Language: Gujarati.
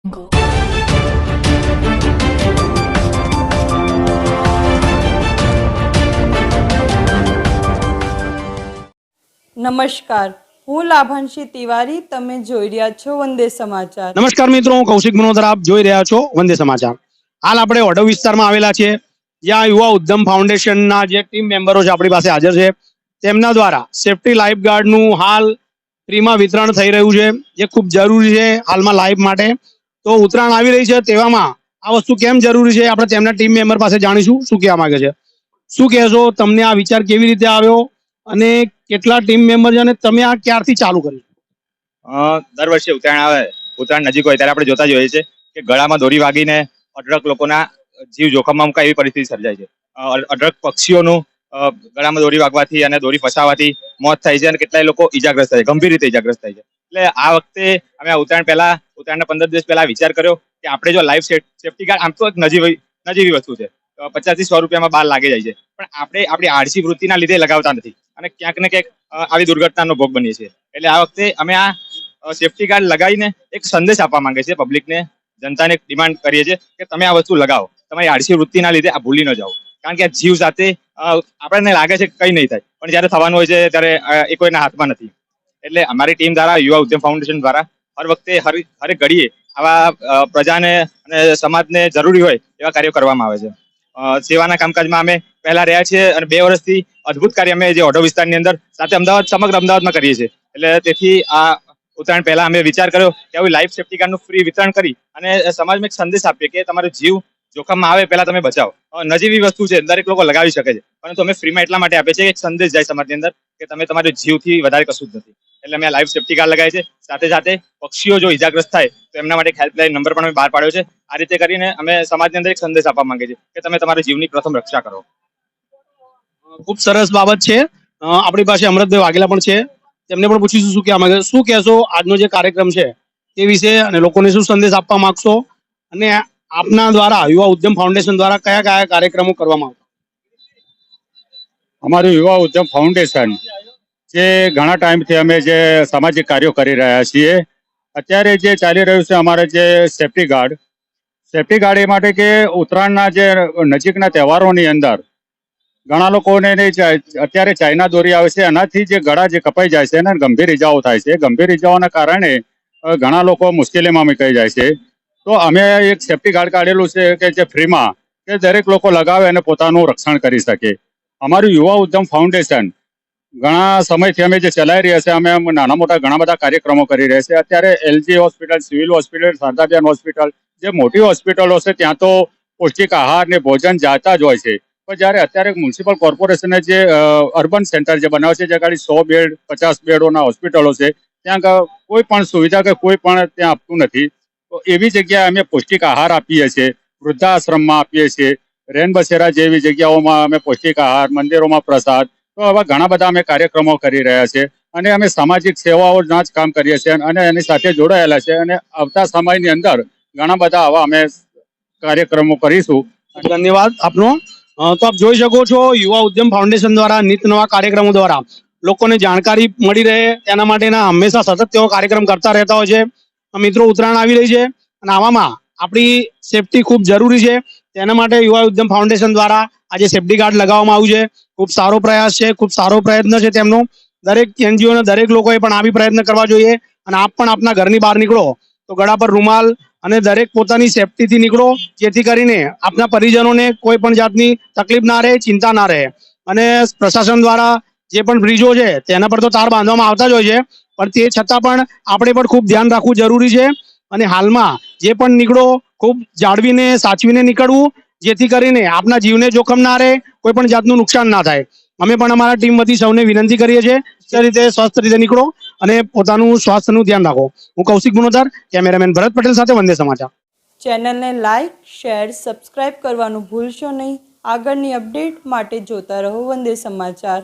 નમસ્કાર. હું લાભાંશી તિવારી તમે જોઈ રહ્યા છો વંદે સમાચાર. નમસ્કાર મિત્રો હું કૌશિક મનોદર આપ જોઈ રહ્યા છો વંદે સમાચાર. હાલ આપણે ઓડવ વિસ્તારમાં આવેલા છે જ્યાં યુવા ઉદ્યમ ફાઉન્ડેશનના જે ટીમ મેમ્બરો છે આપણી પાસે હાજર છે. તેમના દ્વારા સેફટી લાઈફ ગાર્ડનું હાલ ફ્રીમાં વિતરણ થઈ રહ્યું છે જે ખૂબ જરૂરી છે હાલમાં લાઈફ માટે. તો ઉત્તરાયણ આવી રહી છે તેવામાં આ વસ્તુ કેમ જરૂરી છે આપણે તેમના ટીમ મેમ્બર પાસે જાણીશું. શું કહેવા માંગે છે? શું કહેશો? તમને આ વિચાર કેવી રીતે આવ્યો? અને કેટલા ટીમ મેમ્બર છે અને તમે આ ક્યારથી ચાલુ કર્યું? દર વર્ષે ઉત્તરાયણ આવે. ઉત્તરાયણ નજીક હોય ત્યારે આપણે જોતા જ હોઈએ છીએ કે ગળામાં દોરી વાગીને અઢળક લોકોના જીવ જોખમમાં મુકાય એવી પરિસ્થિતિ સર્જાય છે. અઢળક પક્ષીઓનું ગળામાં દોરી વાગવાથી અને દોરી ફસાવાથી મોત થાય છે અને કેટલાય લોકો ઈજાગ્રસ્ત થાય છે, ગંભીર રીતે ઈજાગ્રસ્ત થાય છે. એટલે આ વખતે અમે ઉત્તરાયણ પહેલા, ઉત્તરાયણના પંદર દિવસ પહેલા વિચાર કર્યો કે આપણે જો લાઈફ સેફ્ટી ગાર્ડ આમ તો એક નજીવી નજીવી વસ્તુ છે. પચાસથી સો રૂપિયામાં બાર લાગી જાય છે. પણ આપણે આપણી આળસી વૃત્તિના લીધે લગાવતા નથી. અને ક્યાંક ને ક્યાંક આવી દુર્ઘટનાનો ભોગ બનીએ છીએ. એટલે આ વખતે અમે આ સેફટી ગાર્ડ લગાવીને એક સંદેશ આપવા માંગે છે પબ્લિકને જનતાને ડિમાન્ડ કરીએ છીએ કે તમે આ વસ્તુ લગાવો. તમારી આળસી વૃત્તિના લીધે આ ભૂલી ન જાઓ. કારણ કે આ જીવ સાથે આપણને લાગે છે કંઈ નહીં થાય. પણ જ્યારે થવાનું હોય છે, ત્યારે એ કોઈના હાથમાં નથી. એટલે અમારી ટીમ દ્વારા, યુવા ઉદ્યમ ફાઉન્ડેશન દ્વારા, હર વખતે, હર હરેક ઘડીએ આવા પ્રજાને અને સમાજને જરૂરી હોય એવા કાર્યો કરવામાં આવે છે. સેવાના કામકાજમાં અમે પહેલા રહ્યા છીએ અને બે વર્ષથી અદભુત કાર્ય અમે જે ઓઢો વિસ્તારની અંદર સાથે અમદાવાદ, સમગ્ર અમદાવાદમાં કરીએ છીએ. એટલે તેથી આ ઉત્તરાયણ પહેલા અમે વિચાર કર્યો કે આવી લાઈફ સેફ્ટી કાર્ડનું ફ્રી વિતરણ કરી અને સમાજમાં એક સંદેશ આપીએ કે તમારો જીવ જોખમમાં આવે પહેલા તમે બચાવો. નજીવી વસ્તુ છે દરેક લોકો લગાવી શકે છે. પરંતુ અમે ફ્રીમાં એટલા માટે આપે છે કે સંદેશ જાય સમાજની અંદર કે તમે તમારે જીવથી વધારે કશું જ નથી. એટલે અમે આ લાઈફ સેફ્ટી કાર્ડ લગાવી છે સાથે સાથે પક્ષીઓ જો ઇજાગ્રસ્ત થાય, તો એમના માટે હેલ્પલાઇન નંબર પણ અમે બહાર પાડ્યો છે. આ રીતે કરીને અમે સમાજની અંદર એક સંદેશ આપવા માંગે છીએ કે તમે તમારા જીવની પ્રથમ રક્ષા કરો. ખૂબ સરસ બાબત છે. આપણી પાસે અમૃતભાઈ વાઘેલા પણ છે. તેમને પણ પૂછીશું શું કહેવા માંગે શું કહેશો આજનો જે કાર્યક્રમ છે તે વિશે અને લોકોને શું સંદેશ આપવા માંગશો? અને આપના દ્વારા, યુવા ઉદ્યમ ફાઉન્ડેશન દ્વારા કયા કયા કાર્યક્રમો કરવામાં અમારું યુવા ઉદ્યમ ફાઉન્ડેશન જે ઘણા ટાઈમથી અમે જે સામાજિક કાર્યો કરી રહ્યા છીએ, અત્યારે જે ચાલી રહ્યું છે અમારે જે સેફ્ટી ગાર્ડ સેફ્ટી ગાર્ડ એ માટે કે ઉત્તરાયણના જે નજીકના તહેવારોની અંદર ઘણા લોકોને અત્યારે ચાઇના દોરી આવે છે, એનાથી જે ગળા જે કપાઈ જાય છે અને ગંભીર ઇજાઓ થાય છે. ગંભીર ઇજાઓના કારણે ઘણા લોકો મુશ્કેલીમાં મુકાઈ જાય છે. તો અમે એક સેફ્ટી ગાર્ડ કાઢેલું છે કે જે ફ્રીમાં કે દરેક લોકો લગાવે અને પોતાનું રક્ષણ કરી શકે. અમારું યુવા ઉદ્યમ ફાઉન્ડેશન ઘણા સમયથી અમે જે ચલાવી રહ્યા છે, અમે નાના મોટા ઘણા બધા કાર્યક્રમો કરી રહ્યા છે. અત્યારે LG hospital civil hospital Shardaben hospital જે મોટી હોસ્પિટલો છે, ત્યાં તો પૌષ્ટિક આહાર ને ભોજન જાતા જ હોય છે. પણ જ્યારે અત્યારે મ્યુનિસિપલ કોર્પોરેશને જે અર્બન સેન્ટર જે બનાવે છે, જે ગાડી સો બેડ, પચાસ બેડોના હોસ્પિટલો છે, ત્યાં કોઈ પણ સુવિધા કે કોઈ પણ ત્યાં આપતું નથી. એવી જગ્યાએ અમે પૌષ્ટિક આહાર આપીએ છીએ, વૃદ્ધાશ્રમમાં આપીએ છીએ, રેન બસેરા જેવી જગ્યાઓમાં અમે પૌષ્ટિક આહાર, મંદિરોમાં પ્રસાદ, તો આવા ઘણા બધા અમે કાર્યક્રમો કરી રહ્યા છે અને અમે સામાજિક સેવાઓના જ કામ કરીએ છીએ અને એની સાથે જોડાયેલા છે અને આવતા સમયની અંદર ઘણા બધા આવા અમે કાર્યક્રમો કરીશું. ધન્યવાદ આપનો. તો આપ જોઈ શકો છો યુવા ઉદ્યમ ફાઉન્ડેશન દ્વારા નિત નવા કાર્યક્રમો દ્વારા લોકોને જાણકારી મળી રહે. તેના માટેના હંમેશા સતત તેઓ કાર્યક્રમ કરતા રહેતા હોય છે. મિત્રો ઉત્તરાયણ આવી રહી છે અને આવામાં આપણી સેફટી ખૂબ જરૂરી છે. તેના માટે યુવા ઉદ્યમ ફાઉન્ડેશન દ્વારા આજે સેફટી ગાર્ડ લગાવવામાં આવ્યું છે. ખૂબ સારો પ્રયાસ છે, ખૂબ સારો પ્રયત્ન છે તેમનો. દરેક એનજીઓ અને દરેક લોકોએ પણ આવી પ્રયત્ન કરવા જોઈએ અને આપ પણ આપના ઘરની બહાર નીકળો. તો ગળા પર રૂમાલ અને દરેક પોતાની સેફટીથી નીકળો, જેથી કરીને આપના પરિજનોને કોઈ પણ જાતની તકલીફ ના રહે, ચિંતા ના રહે. અને પ્રશાસન દ્વારા જે પણ બ્રિજો છે, તેના પર તો તાર બાંધવામાં આવતા જ હોય છે. પણ તે છતાં પણ આપણે પણ ખૂબ ધ્યાન રાખવું જરૂરી છે. અને હાલમાં જે પણ નીકળો, ખૂબ જાળવીને, સાચવીને નીકળવું, જેથી કરીને આપના જીવને જોખમ ના રહે, કોઈ પણ જાતનું નુકસાન ના થાય. અમે પણ અમારા ટીમ વતી સૌને વિનંતી કરીએ છીએ તે રીતે સ્વસ્થ રીતે નીકળો અને પોતાનું સ્વાસ્થ્યનું ધ્યાન રાખો. હું કૌશિક ગુણોદર કેમેરામેન ભરત પટેલ સાથે વંદે સમાચાર. ચેનલને લાઇક શેર, સબસ્ક્રાઇબ કરવાનું ભૂલશો નહીં. આગળની અપડેટ માટે જોતા રહો વંદે સમાચાર.